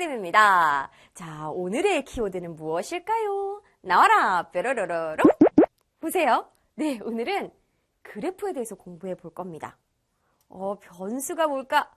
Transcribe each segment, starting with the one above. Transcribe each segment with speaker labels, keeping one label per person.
Speaker 1: 체인쌤입니다. 자, 오늘의 키워드는 무엇일까요? 나와라! 뾰로로로로! 보세요. 네, 오늘은 그래프에 대해서 공부해 볼 겁니다. 어, 변수가 뭘까?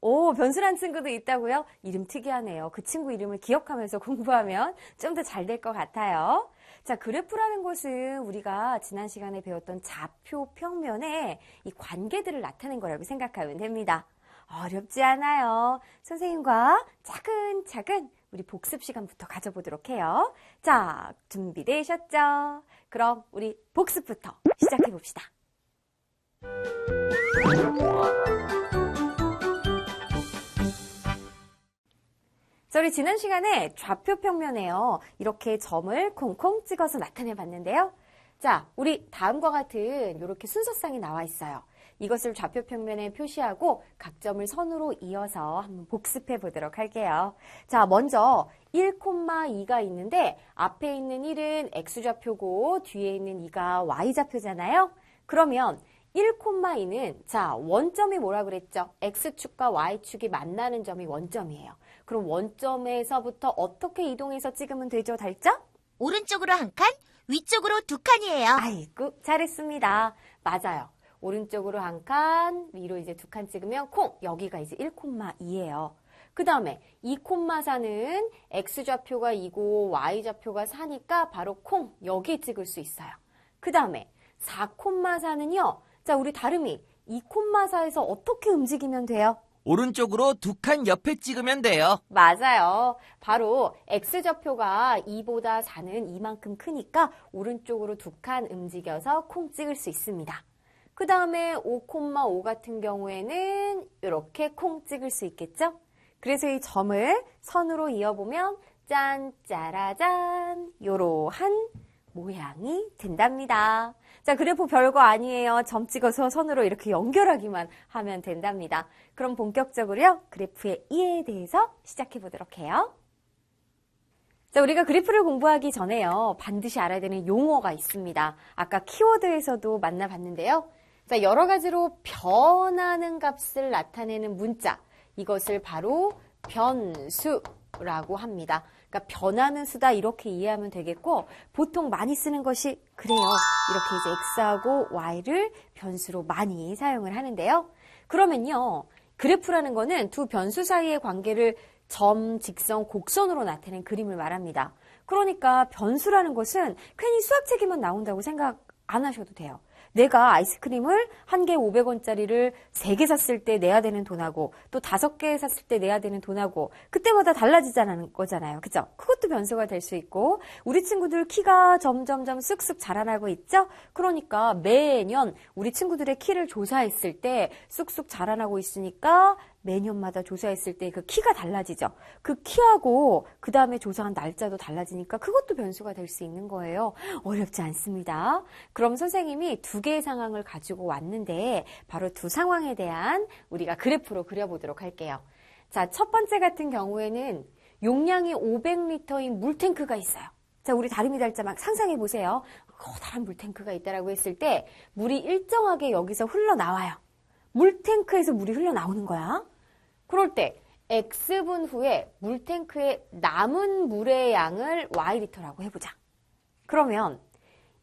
Speaker 1: 오, 변수란 친구도 있다고요? 이름 특이하네요. 그 친구 이름을 기억하면서 공부하면 좀 더 잘 될 것 같아요. 자, 그래프라는 것은 우리가 지난 시간에 배웠던 좌표 평면에 이 관계들을 나타낸 거라고 생각하면 됩니다. 어렵지 않아요. 선생님과 차근차근 우리 복습 시간부터 가져보도록 해요. 자, 준비되셨죠? 그럼 우리 복습부터 시작해 봅시다. 자, 우리 지난 시간에 좌표 평면에요. 이렇게 점을 콩콩 찍어서 나타내 봤는데요. 자, 우리 다음과 같은 이렇게 순서상이 나와 있어요. 이것을 좌표 평면에 표시하고 각 점을 선으로 이어서 한번 복습해 보도록 할게요. 자, 먼저 1,2가 있는데 앞에 있는 1은 x좌표고 뒤에 있는 2가 y좌표잖아요. 그러면 1,2는 자, 원점이 뭐라 그랬죠? x축과 y축이 만나는 점이 원점이에요. 그럼 원점에서부터 어떻게 이동해서 찍으면 되죠, 달자?
Speaker 2: 오른쪽으로 한 칸, 위쪽으로 두 칸이에요.
Speaker 1: 아이고, 잘했습니다. 맞아요. 오른쪽으로 한 칸, 위로 이제 두 칸 찍으면 콩! 여기가 이제 1,2예요. 그 다음에 2,4는 x좌표가 2고 y좌표가 4니까 바로 콩! 여기에 찍을 수 있어요. 그 다음에 4,4는요. 자, 우리 다름이 2,4에서 어떻게 움직이면 돼요?
Speaker 3: 오른쪽으로 두 칸 옆에 찍으면 돼요.
Speaker 1: 맞아요. 바로 x좌표가 2보다 4는 이만큼 크니까 오른쪽으로 두 칸 움직여서 콩 찍을 수 있습니다. 그 다음에 5,5 같은 경우에는 이렇게 콩 찍을 수 있겠죠? 그래서 이 점을 선으로 이어보면 짠, 짜라잔, 요러한 모양이 된답니다. 자, 그래프 별거 아니에요. 점 찍어서 선으로 이렇게 연결하기만 하면 된답니다. 그럼 본격적으로요, 그래프의 이해에 대해서 시작해 보도록 해요. 자, 우리가 그래프를 공부하기 전에요, 반드시 알아야 되는 용어가 있습니다. 아까 키워드에서도 만나봤는데요. 자, 여러 가지로 변하는 값을 나타내는 문자. 이것을 바로 변수라고 합니다. 그러니까 변하는 수다 이렇게 이해하면 되겠고 보통 많이 쓰는 것이 그래요. 이렇게 이제 x하고 y를 변수로 많이 사용을 하는데요. 그러면요. 그래프라는 거는 두 변수 사이의 관계를 점, 직선, 곡선으로 나타낸 그림을 말합니다. 그러니까 변수라는 것은 괜히 수학책에만 나온다고 생각 안 하셔도 돼요. 내가 아이스크림을 한 개 500원짜리를 세 개 샀을 때 내야 되는 돈하고 또 다섯 개 샀을 때 내야 되는 돈하고 그때마다 달라지자는 거잖아요. 그죠? 그것도 변수가 될 수 있고 우리 친구들 키가 점점점 쑥쑥 자라나고 있죠? 그러니까 매년 우리 친구들의 키를 조사했을 때 쑥쑥 자라나고 있으니까 매년마다 조사했을 때 그 키가 달라지죠. 그 키하고 그 다음에 조사한 날짜도 달라지니까 그것도 변수가 될 수 있는 거예요. 어렵지 않습니다. 그럼 선생님이 두 개의 상황을 가지고 왔는데 바로 두 상황에 대한 우리가 그래프로 그려보도록 할게요. 자, 첫 번째 같은 경우에는 용량이 500리터인 물탱크가 있어요. 자, 우리 다리미 달자 막 상상해 보세요. 커다란 물탱크가 있다라고 했을 때 물이 일정하게 여기서 흘러나와요. 물탱크에서 물이 흘러나오는 거야. 그럴 때 X분 후에 물탱크에 남은 물의 양을 Y리터라고 해보자. 그러면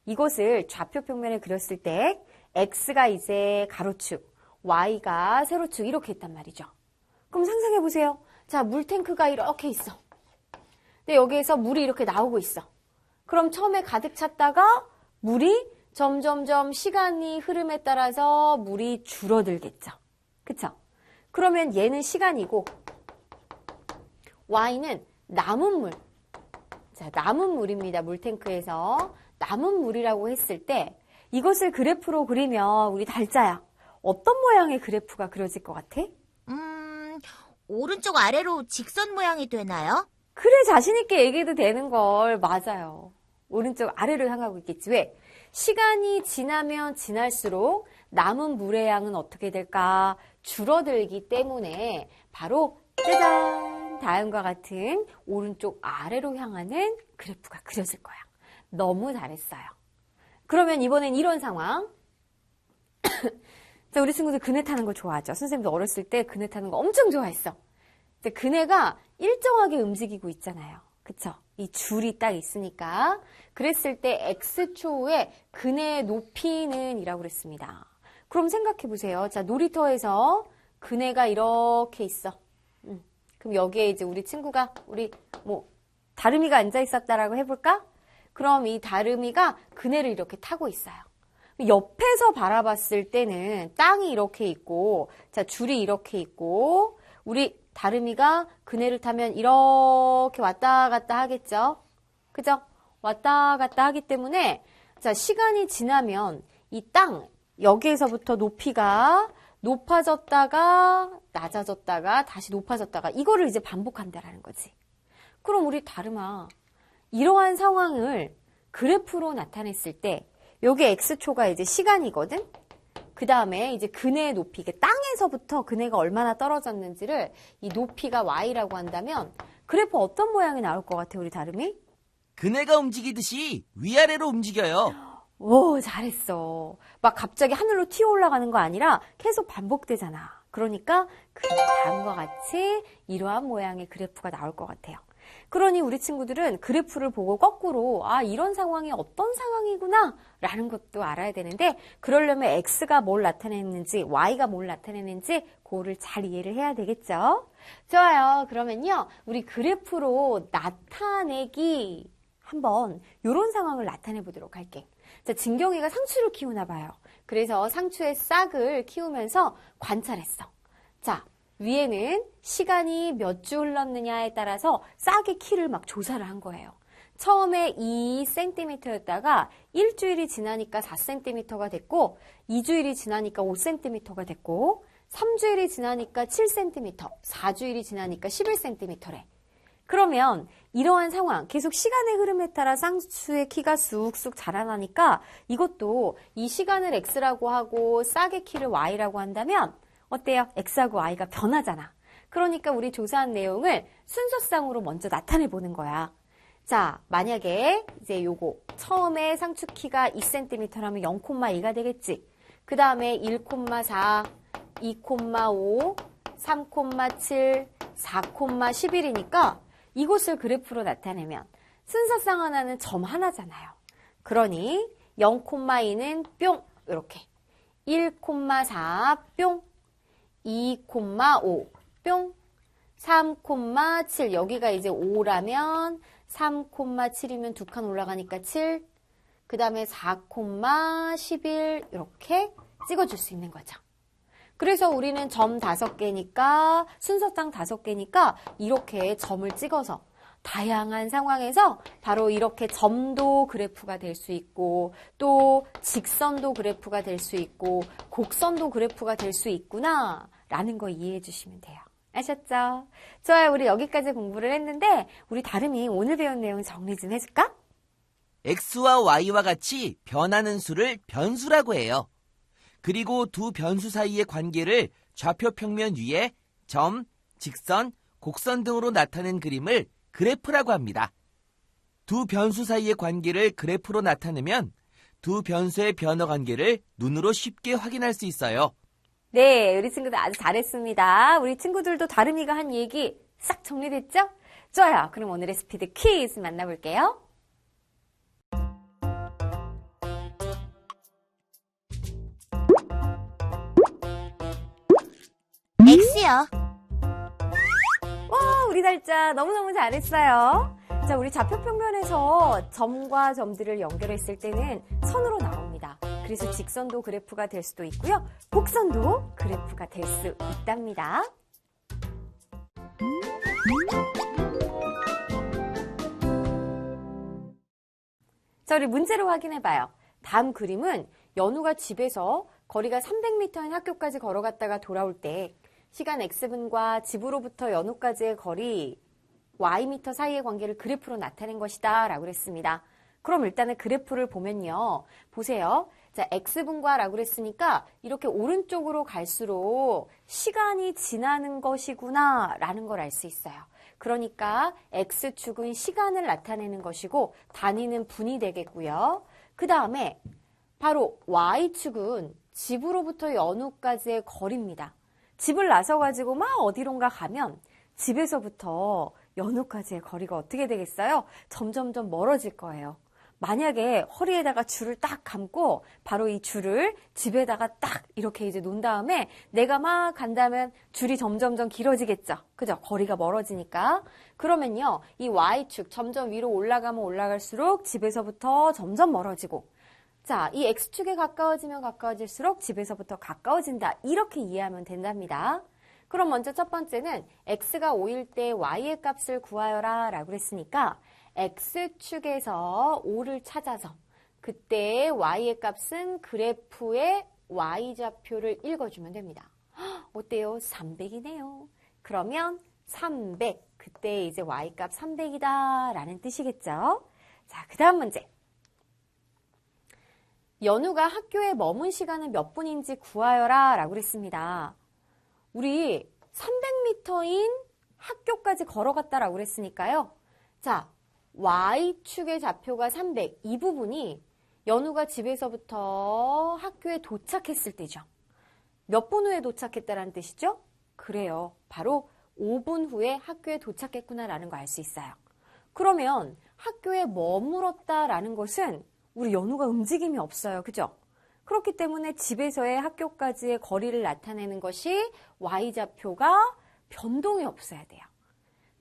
Speaker 1: 이것을 좌표 평면에 그렸을 때 X가 이제 가로축, Y가 세로축 이렇게 있단 말이죠. 그럼 상상해 보세요. 자, 물탱크가 이렇게 있어. 근데 여기에서 물이 이렇게 나오고 있어. 그럼 처음에 가득 찼다가 물이 점점점 시간이 흐름에 따라서 물이 줄어들겠죠. 그쵸? 그러면 얘는 시간이고 Y는 남은 물. 자, 남은 물입니다. 물탱크에서 남은 물이라고 했을 때 이것을 그래프로 그리면 우리 달자야. 어떤 모양의 그래프가 그려질 것 같아?
Speaker 2: 음, 오른쪽 아래로 직선 모양이 되나요?
Speaker 1: 그래 자신 있게 얘기해도 되는 걸 맞아요. 오른쪽 아래로 향하고 있겠지. 왜? 시간이 지나면 지날수록 남은 물의 양은 어떻게 될까? 줄어들기 때문에 바로 짜잔! 다음과 같은 오른쪽 아래로 향하는 그래프가 그려질 거야. 너무 잘했어요. 그러면 이번엔 이런 상황. 자, 우리 친구들 그네 타는 거 좋아하죠. 선생님도 어렸을 때 그네 타는 거 엄청 좋아했어. 근데 그네가 일정하게 움직이고 있잖아요. 그쵸? 이 줄이 딱 있으니까. 그랬을 때 x초의 그네의 높이는 이라고 그랬습니다. 그럼 생각해 보세요. 자, 놀이터에서 그네가 이렇게 있어. 음, 그럼 여기에 이제 우리 친구가, 우리 뭐, 다름이가 앉아 있었다라고 해볼까? 그럼 이 다름이가 그네를 이렇게 타고 있어요. 옆에서 바라봤을 때는 땅이 이렇게 있고, 자, 줄이 이렇게 있고, 우리 다름이가 그네를 타면 이렇게 왔다 갔다 하겠죠? 그죠? 왔다 갔다 하기 때문에, 자, 시간이 지나면 이 땅, 여기에서부터 높이가 높아졌다가, 낮아졌다가, 다시 높아졌다가, 이거를 이제 반복한다라는 거지. 그럼 우리 다름아, 이러한 상황을 그래프로 나타냈을 때, 여기 x초가 이제 시간이거든? 그 다음에 이제 그네의 높이, 땅에서부터 그네가 얼마나 떨어졌는지를 이 높이가 y라고 한다면 그래프 어떤 모양이 나올 것 같아, 우리 다름이?
Speaker 3: 그네가 움직이듯이 위아래로 움직여요.
Speaker 1: 오, 잘했어. 막 갑자기 하늘로 튀어 올라가는 거 아니라 계속 반복되잖아. 그러니까 그 다음과 같이 이러한 모양의 그래프가 나올 것 같아요. 그러니 우리 친구들은 그래프를 보고 거꾸로 아 이런 상황이 어떤 상황이구나 라는 것도 알아야 되는데 그러려면 x가 뭘 나타내는지 y가 뭘 나타내는지 그거를 잘 이해를 해야 되겠죠 좋아요 그러면요 우리 그래프로 나타내기 한번 이런 상황을 나타내 보도록 할게 자 진경이가 상추를 키우나 봐요 그래서 상추의 싹을 키우면서 관찰했어 자 위에는 시간이 몇 주 흘렀느냐에 따라서 싹의 키를 막 조사를 한 거예요. 처음에 2cm였다가 일주일이 지나니까 4cm가 됐고 2주일이 지나니까 5cm가 됐고 3주일이 지나니까 7cm, 4주일이 지나니까 11cm래. 그러면 이러한 상황, 계속 시간의 흐름에 따라 쌍수의 키가 쑥쑥 자라나니까 이것도 이 시간을 x라고 하고 싹의 키를 y라고 한다면 어때요? x하고 y가 변하잖아. 그러니까 우리 조사한 내용을 순서상으로 먼저 나타내 보는 거야. 자, 만약에 이제 요거 처음에 상추 키가 2cm라면 0,2가 되겠지. 그 다음에 1,4, 2,5, 3,7, 4,11이니까 이곳을 그래프로 나타내면 순서상 하나는 점 하나잖아요. 그러니 0,2는 뿅 이렇게 1,4 뿅 2,5 뿅 3,7 여기가 이제 5라면 3,7이면 두 칸 올라가니까 7 그 다음에 4,11 이렇게 찍어줄 수 있는 거죠. 그래서 우리는 점 다섯 개니까 순서상 다섯 개니까 이렇게 점을 찍어서 다양한 상황에서 바로 이렇게 점도 그래프가 될 수 있고 또 직선도 그래프가 될 수 있고 곡선도 그래프가 될 수 있구나 라는 거 이해해 주시면 돼요. 아셨죠? 좋아요. 우리 여기까지 공부를 했는데 우리 다름이 오늘 배운 내용 정리 좀 해줄까?
Speaker 3: x와 y와 같이 변하는 수를 변수라고 해요. 그리고 두 변수 사이의 관계를 좌표 평면 위에 점, 직선, 곡선 등으로 나타낸 그림을 그래프라고 합니다. 두 변수 사이의 관계를 그래프로 나타내면 두 변수의 변화 관계를 눈으로 쉽게 확인할 수 있어요.
Speaker 1: 네, 우리 친구들 아주 잘했습니다. 우리 친구들도 다름이가 한 얘기 싹 정리됐죠? 좋아요. 그럼 오늘의 스피드 퀴즈 만나볼게요.
Speaker 2: X요.
Speaker 1: 와, 우리 달자 너무너무 잘했어요. 자, 우리 좌표평면에서 점과 점들을 연결했을 때는 선으로 나옵니다. 그래서 직선도 그래프가 될 수도 있고요. 곡선도 그래프가 될 수 있답니다. 자, 우리 문제로 확인해봐요. 다음 그림은 연우가 집에서 거리가 300m인 학교까지 걸어갔다가 돌아올 때 시간 x분과 집으로부터 연우까지의 거리 ym 사이의 관계를 그래프로 나타낸 것이다 라고 그랬습니다. 그럼 일단은 그래프를 보면요. 보세요. 자, x분과 라고 그랬으니까 이렇게 오른쪽으로 갈수록 시간이 지나는 것이구나 라는 걸 알 수 있어요. 그러니까 x축은 시간을 나타내는 것이고 단위는 분이 되겠고요. 그 다음에 바로 y축은 집으로부터 연우까지의 거리입니다. 집을 나서가지고 막 어디론가 가면 집에서부터 연우까지의 거리가 어떻게 되겠어요? 점점점 멀어질 거예요. 만약에 허리에다가 줄을 딱 감고 바로 이 줄을 집에다가 딱 이렇게 이제 놓은 다음에 내가 막 간다면 줄이 점점점 길어지겠죠. 그죠? 거리가 멀어지니까. 그러면요. 이 Y축 점점 위로 올라가면 올라갈수록 집에서부터 점점 멀어지고 자, 이 X축에 가까워지면 가까워질수록 집에서부터 가까워진다. 이렇게 이해하면 된답니다. 그럼 먼저 첫 번째는 X가 5일 때 Y의 값을 구하여라 라고 했으니까 X축에서 5를 찾아서 그때 Y의 값은 그래프의 Y좌표를 읽어주면 됩니다. 헉, 어때요? 300이네요. 그러면 300, 그때 이제 Y값 300이다 라는 뜻이겠죠? 자, 그 다음 문제. 연우가 학교에 머문 시간은 몇 분인지 구하여라 라고 그랬습니다. 우리 300m인 학교까지 걸어갔다라고 그랬으니까요. 자, Y축의 좌표가 300. 이 부분이 연우가 집에서부터 학교에 도착했을 때죠. 몇 분 후에 도착했다라는 뜻이죠? 그래요. 바로 5분 후에 학교에 도착했구나라는 거 알 수 있어요. 그러면 학교에 머물었다라는 것은 우리 연우가 움직임이 없어요. 그죠? 그렇기 때문에 집에서의 학교까지의 거리를 나타내는 것이 Y좌표가 변동이 없어야 돼요.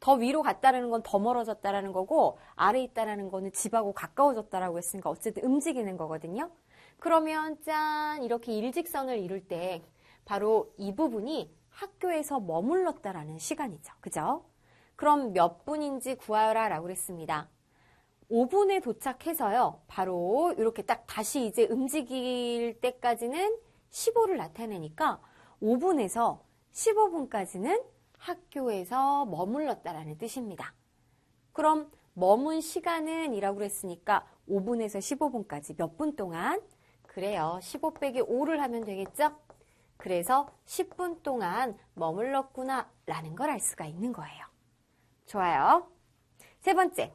Speaker 1: 더 위로 갔다라는 건 더 멀어졌다라는 거고 아래 있다라는 거는 집하고 가까워졌다라고 했으니까 어쨌든 움직이는 거거든요. 그러면 짠 이렇게 일직선을 이룰 때 바로 이 부분이 학교에서 머물렀다라는 시간이죠. 그죠? 그럼 몇 분인지 구하여라 라고 그랬습니다. 5분에 도착해서요. 바로 이렇게 딱 다시 이제 움직일 때까지는 15를 나타내니까 5분에서 15분까지는 학교에서 머물렀다라는 뜻입니다. 그럼 머문 시간은 이라고 그랬으니까 5분에서 15분까지 몇 분 동안? 그래요. 15 빼기 5를 하면 되겠죠? 그래서 10분 동안 머물렀구나 라는 걸 알 수가 있는 거예요. 좋아요. 세 번째.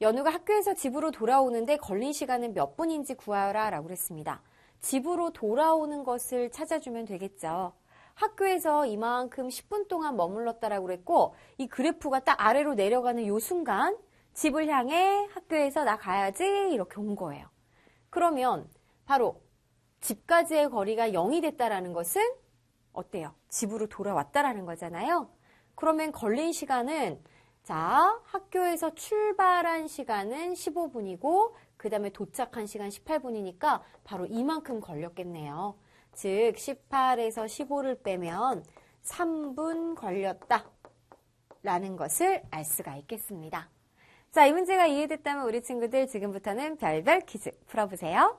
Speaker 1: 연우가 학교에서 집으로 돌아오는데 걸린 시간은 몇 분인지 구하여라 라고 그랬습니다. 집으로 돌아오는 것을 찾아주면 되겠죠. 학교에서 이만큼 10분 동안 머물렀다라고 그랬고 이 그래프가 딱 아래로 내려가는 요 순간 집을 향해 학교에서 나 가야지 이렇게 온 거예요. 그러면 바로 집까지의 거리가 0이 됐다라는 것은 어때요? 집으로 돌아왔다라는 거잖아요. 그러면 걸린 시간은 자, 학교에서 출발한 시간은 15분이고 그 다음에 도착한 시간 18분이니까 바로 이만큼 걸렸겠네요. 즉 18에서 15를 빼면 3분 걸렸다 라는 것을 알 수가 있겠습니다. 자, 이 문제가 이해됐다면 우리 친구들 지금부터는 별별 퀴즈 풀어보세요.